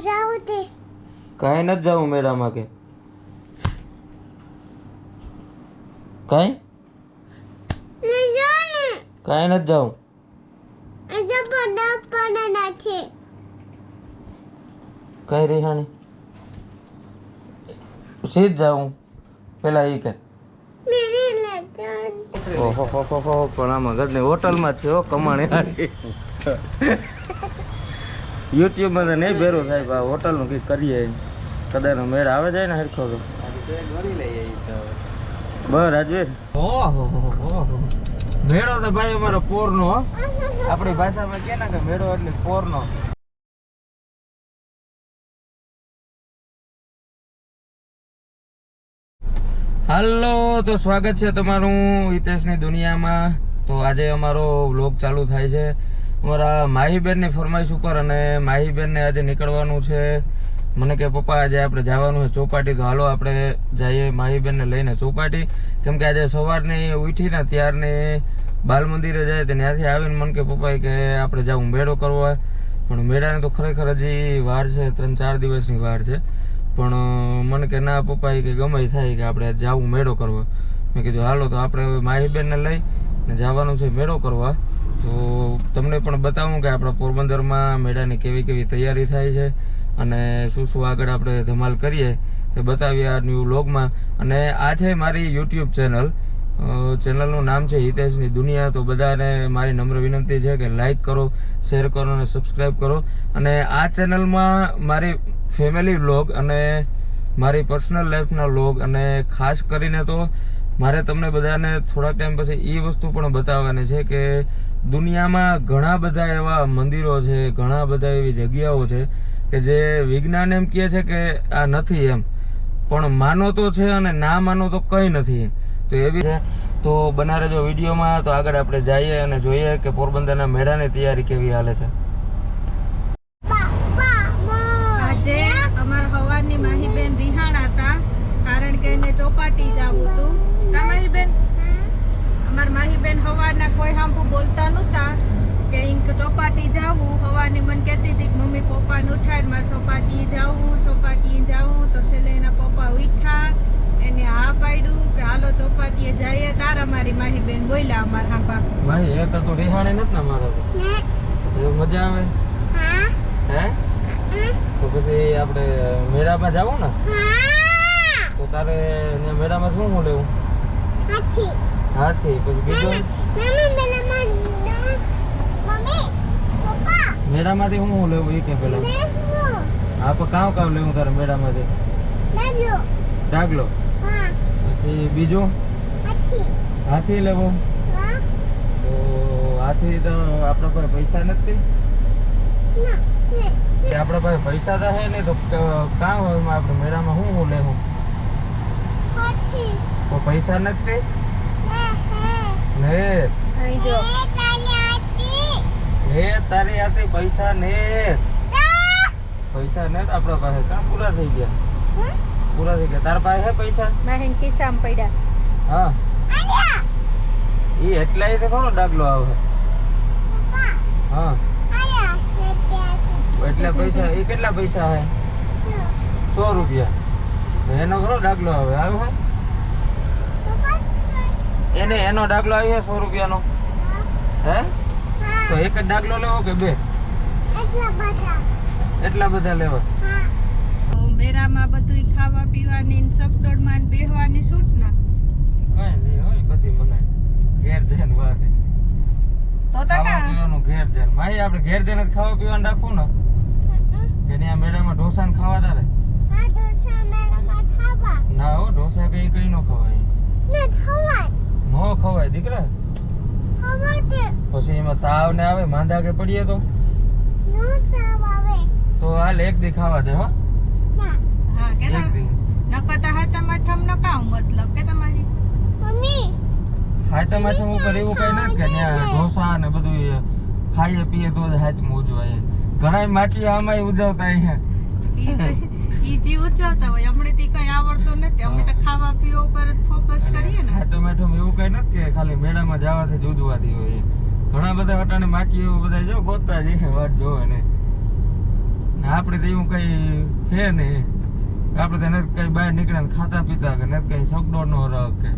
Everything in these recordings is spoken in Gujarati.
જાવ તે. કાંઈ નથી જાવું મેળામાં કે. કાંઈ? ને જાવ ને. કાંઈ નથી જાવું કઈ રેહાણી સીધ જાઉં? પેલા એ કે ઓહો હો હો હો પણ આમાં ને હોટલમાં છે હો કમાણી આ છે. યુટ્યુબમાં તો નહીં ભેરું થાય, પણ હોટલનું કંઈક કરીએ. કદાચ મેળ આવે જાય ને હરખો તો. બસ, રાજવીર. મેળો તો ભાઈ અમારો પોરનો આપણી ભાષામાં કે ને મેળો એટલે પોરનો. હાલો, તો સ્વાગત છે તમારું હિતેશની દુનિયામાં. તો આજે અમારો વ્લોગ ચાલુ થાય છે. અમારા માહીબેનની ફરમાઈશ ઉપર અને માહીબેનને આજે નીકળવાનું છે. મને કે, પપ્પા, આજે આપણે જવાનું છે ચોપાટી, તો હાલો આપણે જઈએ માહીબેનને લઈને ચોપાટી. કેમ કે આજે સવારની ઉઠીને ત્યારની બાલ મંદિરે જાય તો ત્યાંથી આવીને મને કે, પપ્પા, કે આપણે જવું મેળો કરવા પણ મેળાને તો ખરેખર હજી વાર છે, ત્રણ ચાર દિવસની વાર છે. પણ મને કે, ના, પપ્પા કે ગમે થાય કે આપણે જાવું મેળો કરવો. મેં કીધું, હાલો, તો આપણે માહીબેનને લઈ ને જવાનું છે મેળો કરવા. તો તમને પણ બતાવું કે આપણા પોરબંદરમાં મેળાની કેવી કેવી તૈયારી થાય છે અને શું શું આગળ આપણે ધમાલ કરીએ તે બતાવીએ આ ન્યૂ વ્લોગમાં. અને આ છે મારી યુટ્યુબ ચેનલ. ચેનલનું નામ છે હિતેશની દુનિયા. તો બધાને મારી નમ્ર વિનંતી છે કે લાઈક કરો, શેર કરો અને સબસ્ક્રાઈબ કરો. અને આ ચેનલમાં મારી ફેમિલી વ્લોગ અને મારી પર્સનલ લાઈફના વ્લોગ અને ખાસ કરીને તો મારે તમને બધાને થોડાક ટાઈમ પછી એ વસ્તુ પણ બતાવવાની છે કે દુનિયામાં ઘણા બધા એવા મંદિરો છે, ઘણા બધા એવી જગ્યાઓ છે કે જે વિજ્ઞાન એમ કહે છે કે આ નથી એમ. પણ માનો તો છે અને ના માનો તો કંઈ નથી. તો એવી છે. તો બના રહેજો વિડીયોમાં તો આગળ આપણે જઈએ અને જોઈએ કે પોરબંદરના મેળાની તૈયારી કેવી હાલે છે. કારણ કે એને ચોપાટી જવું હતું. તમારી માહીબેન? અમારા માહીબેન હવારના કોઈ હાંભું બોલતા નહોતા. કે ઈંક ચોપાટી જાવું હવાની મને કહેતી હતી કે મમ્મી પપ્પાને ઉઠાડ મારે ચોપાટી જાવું ચોપાટી જાવું તો છેલ્લે એના પપ્પા ઉઠ્યા એને હા પાડ્યું કે હાલો ચોપાટીએ જઈએ. તારા મારી બેન બોલ્યા અમારા હાંભા. ભાઈ એ તો તું રિહાણી નથી ને મારો તો? મજા આવે? હા? હે? તો પછી આપણે મેળામાં જાવું ને? તો તારે મેળામાં શું હું લેવું? હાથી હાથી પછી બીજું? મેળામાંથી હું હું લેવું? એ કે પેલા. ને હું? પણ કામ કામ લેવું તારે મેળામાંથી? ડાગલો. પછી બીજું? હાથી. લેવો. તો હાથી તો આપણા પાસે પૈસા નથી. કે આપણા પાસે પૈસા તો હે નહીં તો કામ આપણે મેળામાં હું હું લેવું? પૈસા નથી? ને ને અહીં જો. એ તાલી હાથી. ને તારી આતે પૈસા ને પૈસા ને આપણા પાસે. કાં પૂરા થઈ ગયા? પૂરા થઈ ગયા. તારા પાસે હે પૈસા? માહીન ખિસ્સામાં પડ્યા. હા. આયા એ એટલા તો ખરો ડાગલો આવે? હા. એટલા પૈસા એ કેટલા પૈસા હે? સો. રૂપિયા. એનો ખરો ડાગલો આવે? આવે હે? પપ્પા એને એનો ડાગલો આવ્યો સો રૂપિયાનો? હે? તો એક જ ડાગલો લેવો કે બે? એટલા બધા. લેવા? હા. મેરામાં બધું ખાવા પીવાની ને સગડોળમાં ને બેહવાની છૂટ ના? કઈ નહીં હોય બધી મનાય. ઘેર જઈને વાત તો તો ખાવા કા? પીવાનું ઘેર જઈને. માઈ આપણે ઘેર જઈને જ ખાવા પીવાનું રાખવું ને? કે ત્યાં મેળામાં ઢોસા ને ખાવા તારે? ના હો ઢોસા કઈ કઈ નો ખવાય. ના ખવાય. નો ખવાય દીકરા. પછી એમાં તાવ ને આવે માંદા કે પડીએ તો? નો તો હાલ એક દી ખાવા દે હો. હા કે નકતા હાથમ આઠમ નો કામ મતલબ કે તમારી. મમ્મી. ઉપર એવું કઈ નથી કે ત્યાં ઢોસા ને બધું ખાઈએ પીએ તો જ હાથમાં ઉજવાય. ઘણા માટી આમાં ઉજવતા અહીંયા. ઈ તો- જી ઉજવતા હોય. અમને તે કઈ આવડતું નથી. અમે તો ખાવા પીવા ઉપર ફોકસ કરીએ ને. હાથમ હાથમ એવું કઈ નથી કે ખાલી મેળામાં જવાથી જ ઉજવાતી હોય ઘણા બધા વટાણે માટી એવું બધા જો ગોતતા જઈએ વાટ જોવે ને. ને આપણે તો એવું કઈ હે નહીં. આપણે તો નથી કઈ બહાર નીકળ્યા ને ખાતા પીતા કે નથી કઈ સગડો નો રખ કે.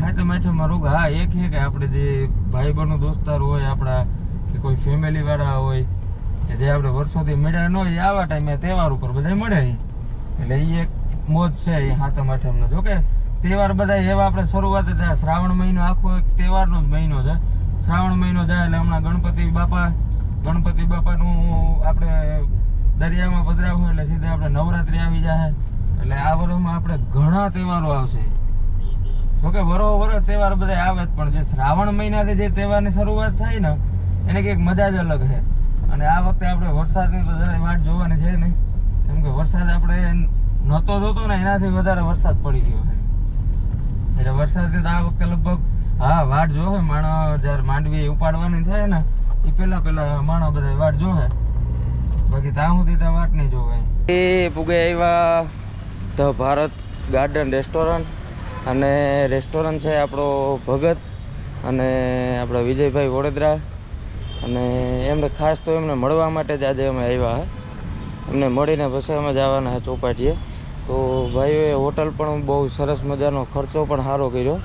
હાથે માઠામાં રોગ હા એક છે કે આપણે જે ભાઈ બહેનો દોસ્તાર હોય આપણા કે કોઈ ફેમિલી વાળા હોય કે જે આપણે વર્ષોથી મળ્યા ન હોય આવા ટાઈમે તહેવાર ઉપર બધા મળે એટલે એ એક મોજ છે એ હાથમ આઠમનો જો કે તહેવાર બધા એવા આપણે શરૂઆત જ શ્રાવણ મહિનો આખો એક તહેવારનો જ મહિનો છે. શ્રાવણ મહિનો જાય એટલે હમણાં ગણપતિ બાપા, ગણપતિ બાપાનું આપણે દરિયામાં પધરાવું એટલે સીધા આપણે નવરાત્રિ આવી જાય. એટલે આ વર્ષમાં આપણે ઘણા તહેવારો આવશે. જોકે વરો તહેવાર બધા આવે જ, પણ જે શ્રાવણ મહિનાથી જે તહેવારની શરૂઆત થાય ને, એને કંઈક મજા જ અલગ છે. અને આ વખતે આપણે વરસાદની તો વાટ જોવાની છે નહીં. કેમ કે વરસાદ આપણે નહોતો જોતો ને એનાથી વધારે વરસાદ પડી ગયો છે. એટલે વરસાદની તો આ વખતે લગભગ, હા, વાટ જોવે. માણસ જ્યારે માંડવી ઉપાડવાની થાય ને, એ પહેલાં પહેલાં માણસ બધા વાટ જોવે. બાકી ત્યાં સુધી ત્યાં વાટ નહીં જોવે. એ પૂગે આવ્યા ધ ભારત ગાર્ડન રેસ્ટોરન્ટ. અને રેસ્ટોરન્ટ છે આપણો ભગત અને આપણા વિજયભાઈ વડોદરા. અને એમને ખાસ તો એમને મળવા માટે જ આજે અમે આવ્યા હે. એમને મળીને પછી અમે જવાના છે ચોપાટીએ. તો ભાઈઓએ હોટલ પણ બહુ સરસ મજાનો ખર્ચો પણ સારો કર્યો.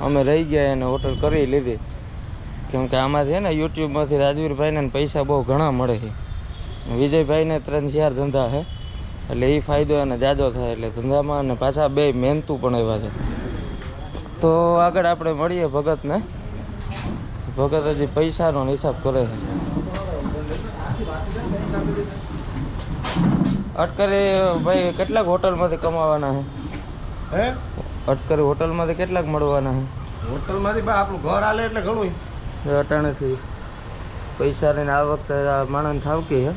અમે રહી ગયા અને હોટલ કરી લીધી. કેમ કે આમાંથી છે ને યુટ્યુબમાંથી રાજવીરભાઈને પૈસા બહુ ઘણા મળે છે. વિજયભાઈને ત્રણ ચાર ધંધા છે એટલે એ ફાયદો એને જાજો થાય એટલે ધંધામાં અને પાછા બે મહેનતું પણ એવા છે. તો આગળ આપણે મળીએ ભગતને. ભગત હજી પૈસાનો હિસાબ કરે છે. અટકરી ભાઈ કેટલાક હોટલમાંથી કમાવાના છે? હે? અટકરી હોટલમાંથી કેટલાક મળવાના હોટલમાંથી ભાઈ આપણું ઘર આલે એટલે ઘણું છે અટાણેથી. લઈને આ વખતે આ માણસને ઠાવકી હે?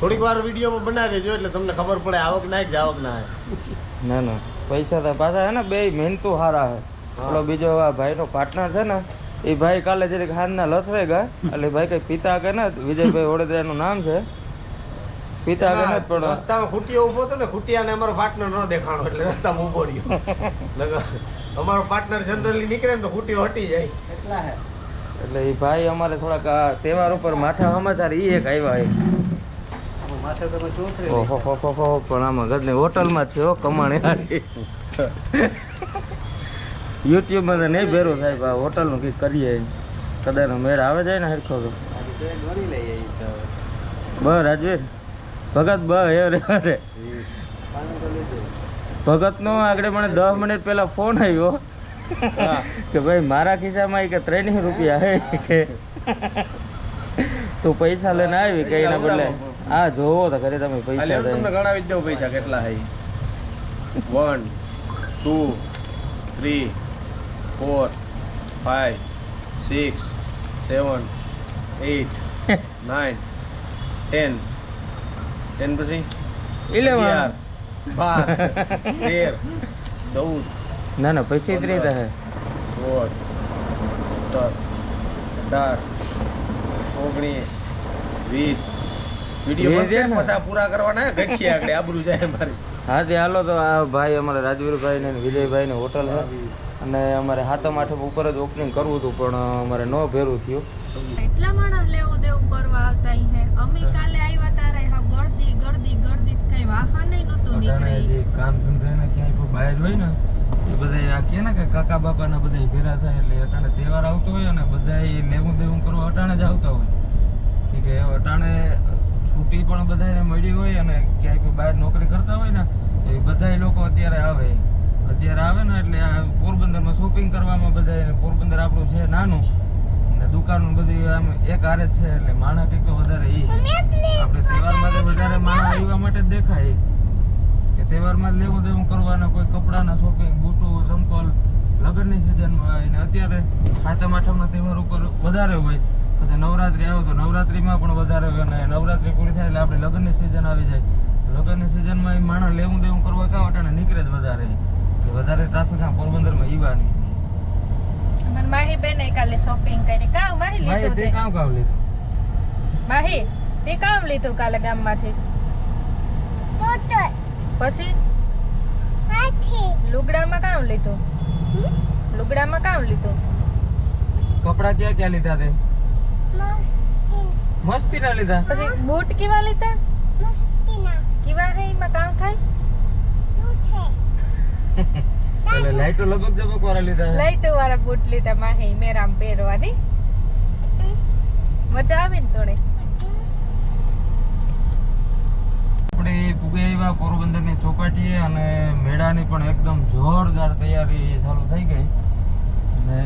થોડીક વાર વિડીયોમાં બનાવી દેજો એટલે તમને ખબર પડે આવક ના કે આવક ના ના ના. પૈસા તો પાછા હે ને બે મહેનતું સારા હે. પેલો બીજો આ ભાઈનો પાર્ટનર છે ને એ ભાઈ કાલે જરીક હાથના લથરાઈ ગયા એટલે ભાઈ કઈ પિતા કે ને વિજયભાઈ વડોદરાનું નામ છે. પિતા કે ને પણ રસ્તામાં ખૂટિયો ઊભો હતો ને ખૂટિયાને અમારો પાર્ટનર ન દેખાણો એટલે રસ્તામાં ઊભો રહ્યો. અમારો પાર્ટનર જનરલી નીકળે ને તો ખૂટિયો હટી જાય. એટલા હે. એટલે એ ભાઈ અમારે થોડાક આ તહેવાર ઉપર માઠા સમાચાર એ એક આવ્યા છે માથે તમે ચોતરે ઓહો હો હો હો પણ આમાં ઘરની હોટલમાં જ છે હો કમાણી આ છે. યુટ્યુબમાં તો નહીં ભેરું થાય આ હોટલનું કંઈક કરીએ. કદાચ મેળ આવે જાય ને હરખો તો. બ રાજવીર. ભગત બ હે રે ભગતનો આગળ મને દસ મિનિટ પહેલાં ફોન આવ્યો. કે ભાઈ મારા ખિસ્સામાં એ કે ત્રણ રૂપિયા હે કે? તું પૈસા લઈને આવી કે એના બદલે? આ જોવો તો ઘરે તમે પૈસા તમને ગણાવી દઉં પૈસા કેટલા હે. One two three four five six seven eight nine ten. Ten પછી? ઇલેવન બાર તેર ચૌદ ના ના પછી ત્રીસ હે સોળ સત્તર અઢાર ઓગણીસ વીસ. વીડિયો. પછી પૂરા કરવાના ગઠિયા આગળ આબરૂ જાય મારી હા તે હાલો તો આ ભાઈ અમારા રાજવીરભાઈ ને વિજયભાઈ ને હોટલ છે અને અમારે હાથમ આઠમ ઉપર જ ઓપનિંગ કરવું હતું પણ અમારે ન ભેરું થયું. એટલા માણસ લેવું દેવું કરવા આવતા હે? અમે કાલે આવ્યા તારે હા ગળદી ગળદી ગળદી કઈ વાહન નહોતું નતું નીકળે. જે કામ ધંધા ને ક્યાંય બહાર હોય ને એ બધા આ કે ને કે કાકા બાપા ને બધા ભેરા થાય એટલે અટાણે તહેવાર આવતો હોય અને બધા લેવું દેવું કરવા અટાણે જ આવતા હોય. કે કે અટાણે છૂટી પણ બધાને મળી હોય અને ક્યાંય કોઈ બહાર નોકરી કરતા હોય ને તો એ બધા લોકો અત્યારે આવે. અત્યારે આવે ને એટલે આ પોરબંદરમાં શોપિંગ કરવામાં બધા પોરબંદર આપણું છે નાનું. ને દુકાનો બધી આમ એક હારે જ છે એટલે માણસ કંઈક વધારે એ આપણે તહેવારમાં તો વધારે માણસ આવ્યા માટે જ દેખાય. કે તહેવારમાં જ લેવું દેવું કરવાના કોઈ કપડાના શોપિંગ બૂટો, ચંપલ, લગ્નની સિઝનમાં અને અત્યારે સાતમ, આઠમના તહેવાર ઉપર વધારે હોય. પછી નવરાત્રી આવે તો નવરાત્રીમાં પણ વધારે હોય અને નવરાત્રી પૂરી થાય એટલે આપણે લગ્નની સિઝન આવી જાય. લગ્નની સિઝનમાં એ માણસ લેવું દેવું કરવા કાં વટાણે નીકળે જ વધારે. વધારે ટ્રાફિક આ પોરબંદરમાં ઈવા નહીં અમાર માહી બેન કાલે શોપિંગ કરી. કામ માહી લીધું તે કામ કામ લીધું. માહી તે કામ લીધું કાલે ગામમાંથી? પછી? લુગડામાં કામ લીધું? લુગડામાં કામ લીધું? કપડા ક્યાં ક્યાં લીધા તે? મસ્તી. મસ્તી ના લીધા? પછી બૂટ કેવા લીધા? મસ્તીના. કેવા હે? એમાં કામ થાય? ઉઠે એટલે લાઈટો લબક જબક વાળા લીધા છે. વાળા બૂટ લીધા માહી મેરામ પહેરવાની. મજા આવે ને થોડી. આપણે પૂગે આવ્યા પોરબંદરની ચોપાટીએ અને મેળાની પણ એકદમ જોરદાર તૈયારી ચાલુ થઈ ગઈ. અને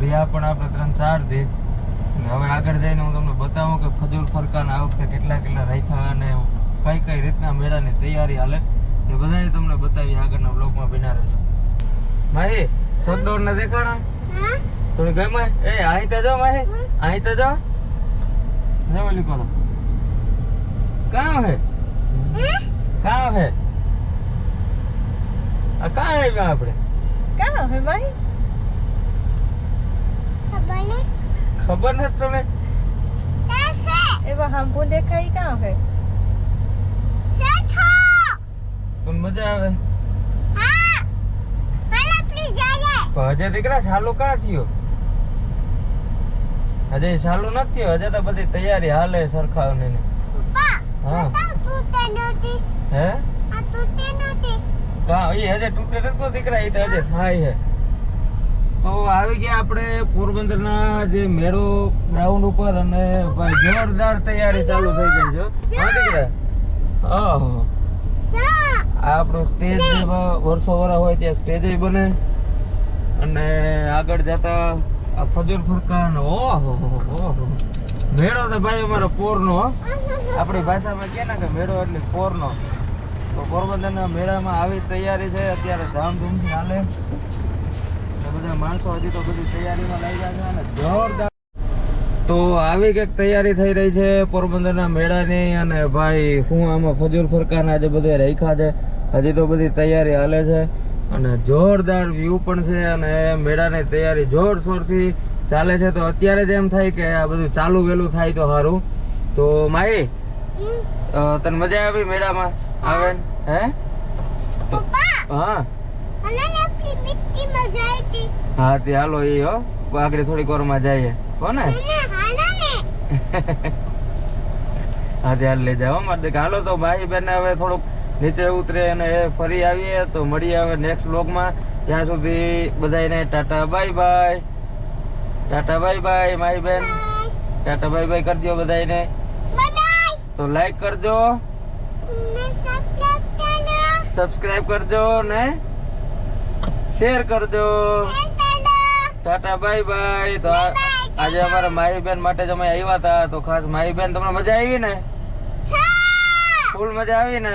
રહ્યા પણ આપણે ત્રણ ચાર દી. હવે આગળ જઈને હું તમને બતાવું કે ફજૂલ ફરકાન આ વખતે કેટલા કેટલા રાખ્યા અને કઈ કઈ રીતના મેળાની તૈયારી હાલે. તે બધાય તમને બતાવી આગળના બ્લોગમાં બિના રહેજો માહી સગડોળ ને દેખાણા હા? થોડી ગમે? એ અહીં તો જો માહી અહીં તો જો. જો ઓલી કોનો? કાં હે? કાં હે? આ કાં આવ્યા આપણે? કામ હે માહી ખબર ને ખબર નથી તાસે એવા હાંભુ દેખાય કામ હે? તને મજા આવે. હા હાલો પ્લીઝ જાજે. હજે દીકરા ચાલુ કા થયો? હજે ચાલુ નથી થયો હજે તો બધી તૈયારી હાલે સરખા ને હા. હા તૂટે નથી હે? આ તૂટે નથી કા એ હજે તૂટે નથી દીકરા એ તો હજે થાય છે તો આવી ગયા આપણે પોરબંદરના જે મેળો ગ્રાઉન્ડ ઉપર અને ભાઈ જોરદાર તૈયારી ચાલુ થઈ ગઈ છે હા. દીકરા? ઓહો. આ આપણો સ્ટેજ વર્ષો વરા હોય ત્યાં સ્ટેજ બને. અને આગળ જતા આ ફજર ફરકાન હો મેળો તો ભાઈ અમારો પોરનો. આપણી ભાષામાં કહે ને કે મેળો એટલે પોરનો. તો પોરબંદરના મેળામાં આવી તૈયારી છે. અત્યારે ધામધૂમથી હાલે. બધા માણસો હજી તો બધી તૈયારીમાં લાગ્યા છે અને જોરદાર તો આવી કંઈક તૈયારી થઈ રહી છે પોરબંદરના મેળાની અને ભાઈ હું આમાં ફજુલ ફરકાન આજે બધે રાખ્યા છે. હજી તો બધી તૈયારી હાલે છે અને જોરદાર વ્યૂ પણ છે અને મેળાની તૈયારી જોરશોરથી ચાલે છે. તો અત્યારે જ એમ થાય કે આ બધું ચાલુ વહેલું થાય તો સારું તો માઈ તને મજા આવી મેળામાં? આવે હે? હા. હા તે હાલો એ હો. આગળ થોડીક વારમાં જઈએ. હો ને? હા ધ્યાન લઈ જાવ દેખ હાલો તો ભાઈ બેન હવે થોડુંક નીચે ઉતરે અને ફરી આવીએ તો મળીએ હવે નેક્સ્ટ બ્લોગમાં ત્યાં સુધી બધાને tata bye bye. Tata bye bye my બેન. ટાટા બાય બાય કરજો બધાને તો લાઈક કરજો. સબસ્ક્રાઇબ કરજો ને શેર કરજો. Tata bye bye. તો આજે અમારા માઈ બેન માટે જ અમે આવ્યા હતા તો ખાસ માઈ બેન તમને મજા આવી ને? ફૂલ મજા આવી ને?